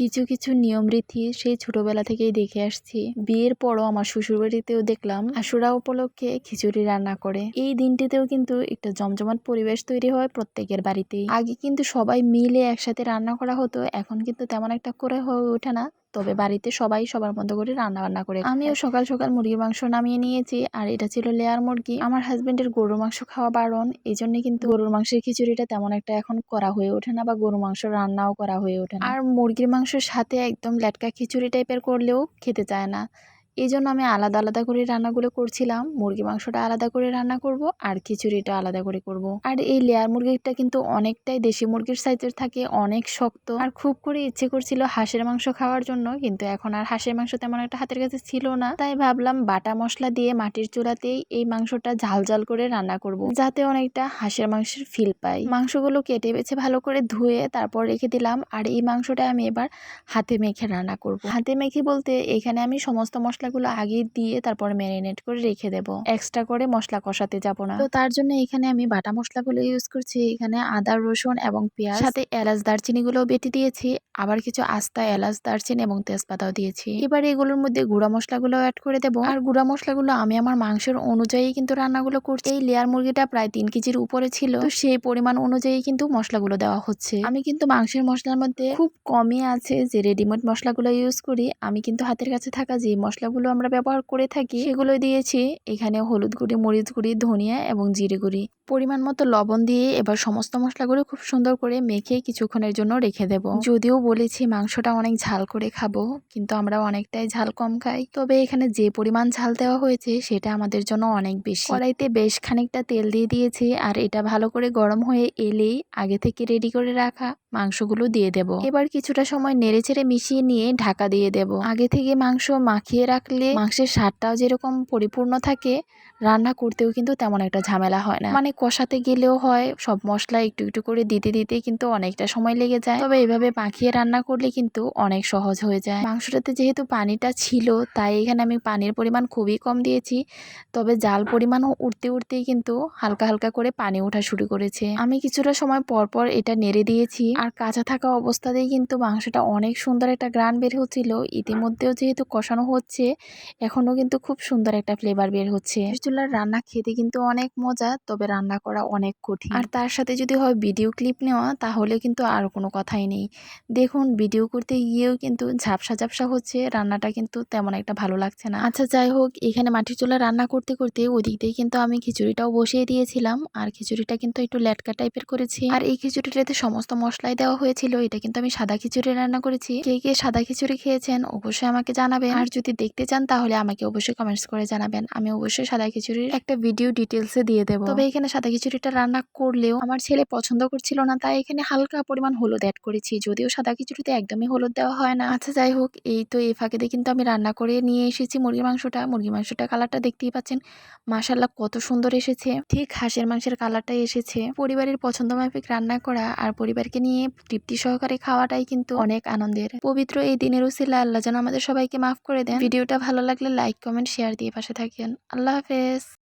কিছু কিছু নিয়ম রীতি সেই ছোটবেলা থেকেই দেখে আসছি। বিয়ের পরও আমার শ্বশুরবাড়িতেও দেখলাম আশুরা উপলক্ষে খিচুড়ি রান্না করে। এই দিনটিতেও কিন্তু একটা জমজমাট পরিবেশ তৈরি হয় প্রত্যেকের বাড়িতেই। আগে কিন্তু সবাই মিলে একসাথে রান্না করা হতো, এখন কিন্তু তেমন একটা করে হয়ে ওঠে না। তবে বাড়িতে সবাই সবার মতো করে রান্না বান্না করে আমিও সকাল সকাল মুরগির মাংস নামিয়ে নিয়েছি আর এটা ছিল লেয়ার মুরগি। আমার হাজবেন্ডের গরুর মাংস খাওয়া বারণ এই জন্য কিন্তু গরুর মাংসের খিচুড়িটা তেমন একটা এখন করা হয়ে ওঠে না বা গরুর মাংস রান্নাও করা হয়ে ওঠে না। আর মুরগির মাংসের সাথে একদম লেটকা খিচুড়ি টাইপের করলেও খেতে চায় না। এই জন্য আমি আলাদা আলাদা করে রান্নাগুলো করছিলাম। মুরগি মাংসটা আলাদা করে রান্না করব আর খিচুড়িটা আলাদা করে করব। আর এই লেয়ার মুরগিটা কিন্তু অনেকটাই দেশি মুরগির সাইজের থাকে, অনেক শক্ত। আর খুব করে ইচ্ছে করছিল হাঁসের মাংস খাওয়ার জন্য, কিন্তু এখন আর হাঁসের মাংস তেমন একটা হাতের কাছে ছিল না। তাই ভাবলাম বাটা মশলা দিয়ে মাটির চুলাতেই এই মাংসটা ঝাল ঝাল করে রান্না করব, যাতে অনেকটা হাঁসের মাংসের ফিল পাই। মাংসগুলো কেটে বেছে ভালো করে ধুয়ে তারপর রেখে দিলাম। আর এই মাংসটা আমি এবার হাতে মেখে রান্না করব। হাতে মেখে বলতে এখানে আমি সমস্ত মশলাগুলো আগে দিয়ে তারপর ম্যারিনেট করে রেখে দেব। এক্সট্রা করে মশলা কষাতে যাব না। তো তার জন্য এখানে আমি বাটা মশলাগুলো ইউজ করছি। এখানে আদা, রসুন এবং পেঁয়াজ। সাথে এলাচ দারচিনি গুলো বেটে দিয়েছি। আবার কিছু আস্তা, এলাচ, দারচিনি এবং তেজপাতাও দিয়েছি। এবার এগুলোর মধ্যে গুঁড়া মশলাগুলো অ্যাড করে দেব। আর গুঁড়া মশলাগুলো আমি আমার মাংসের অনুযায়ী কিন্তু রান্নাগুলো করছি। এই লেয়ার মুরগিটা প্রায় তিন কেজির উপরে ছিল। তো সেই পরিমাণ অনুযায়ী কিন্তু মশলাগুলো দেওয়া হচ্ছে। আমি কিন্তু মাংসের মশলার মধ্যে খুব কমই আছে যে রেডিমেড মশলাগুলো ইউজ করি। আমি কিন্তু হাতের কাছে থাকা যে মশলাগুলো আমরা ব্যবহার করে থাকি, সেগুলো দিয়েছি। এখানে হলুদ গুঁড়ি, মরিচ গুঁড়ি, ধনিয়া এবং জিরে গুঁড়ি। পরিমাণ মতো লবণ দিয়ে এবার সমস্ত মশলাগুলো খুব সুন্দর করে মেখে কিছুক্ষণের জন্য রেখে দেব। যদিও বলেছি মাংসটা অনেক ঝাল করে খাব, কিন্তু আমরা অনেকটাই ঝাল কম খাই। তবে এখানে যে পরিমাণ ঝাল দেওয়া হয়েছে, সেটা আমাদের জন্য অনেক বেশি। কড়াইতে বেশ খানিকটা তেল দিয়ে দিয়েছি, আর এটা ভালো করে গরম হয়ে এলেই আগে থেকে রেডি করে রাখা মাংসগুলো দিয়ে দেব। এবার কিছুটা সময় নেড়ে চেড়ে মিশিয়ে নিয়ে ঢাকা দিয়ে দেব। আগে থেকে মাংস মাখিয়ে রাখলে মাংসের স্বাদটাও যেরকম পরিপূর্ণ থাকে রান্না করতেও কিন্তু তেমন একটা ঝামেলা হয় না। মানে কষাতে গেলেও হয়, সব মশলা একটু একটু করে দিতে দিতে কিন্তু অনেকটা সময় লেগে যায়। তবে এভাবে মাখিয়ে রান্না করলে কিন্তু অনেক সহজ হয়ে যায়। মাংসটাতে যেহেতু পানিটা ছিল, তাই এখানে আমি পানির পরিমাণ খুবই কম দিয়েছি। তবে জাল পরিমাণও উঠতে উঠতেই কিন্তু হালকা হালকা করে পানি ওঠা শুরু করেছে। আমি কিছুটা সময় পর পর এটা নেড়ে দিয়েছি। আর কাঁচা থাকা অবস্থাতেই কিন্তু মাংসটা অনেক সুন্দর একটা গ্রান বের হচ্ছিল। ইতিমধ্যেও যেহেতু কষানো হচ্ছে, এখনও কিন্তু খুব সুন্দর একটা ফ্লেভার বের হচ্ছে। চুলার রান্না খেতে কিন্তু অনেক মজা তবে রান্না করা অনেক কঠিন। আর তার সাথে যদি হয় ভিডিও ক্লিপ নেওয়া তাহলে কিন্তু আর কোনো কথাই নেই। দেখুন ভিডিও করতে গিয়েও কিন্তু ঝাপসা ঝাপসা হচ্ছে রান্নাটা কিন্তু তেমন একটা ভালো লাগছে না। আচ্ছা যাই হোক এখানে মাটির চুলা রান্না করতে করতে ওদিক দিয়ে কিন্তু আমি খিচুড়িটাও বসিয়ে দিয়েছিলাম আর খিচুড়িটা কিন্তু একটু ল্যাটকা টাইপের করেছি। আর এই খিচুড়িটাতে সমস্ত মশলাই দেওয়া হয়েছিল এটা কিন্তু আমি সাদা খিচুড়ি রান্না করেছি। কে কে সাদা খিচুড়ি খেয়েছেন অবশ্যই আমাকে জানাবেন। আর যদি দেখতে চান তাহলে আমাকে অবশ্যই কমেন্টস করে জানাবেন। আমি অবশ্যই সাদা খিচুড়ির একটা ভিডিও ডিটেলসে দিয়ে দেবো। তবে এখানে সাদা খিচুড়িটা রান্না করলেও আমার ছেলে পছন্দ করছিল না তাই এখানে হালকা পরিমাণ হলুদ অ্যাড করেছি যদিও সাদা খিচুড়িতে একদমই হলুদ দেওয়া হয় না। আচ্ছা যাই হোক এই তো এই ফাঁকে কিন্তু আমি রান্না করে নিয়ে এসেছি মুরগির মাংসটা। মুরগির মাংসটা কালারটা দেখতেই পাচ্ছেন মাসাল্লাহ কত সুন্দর এসেছে। ঠিক হাঁসের মাংসের কালারটাই এসেছে। পরিবারের পছন্দ মাফিক রান্না করা আর পরিবারকে নিয়ে তৃপ্তি সহকারে খাওয়াটাই কিন্তু অনেক আনন্দের। পবিত্র এই দিনের উসিলা আল্লাহ যেন আমাদের সবাইকে মাফ করে দেন। ভিডিওটা ভালো লাগলে লাইক কমেন্ট শেয়ার দিয়ে পাশে থাকেন। আল্লাহ হাফেজ। です。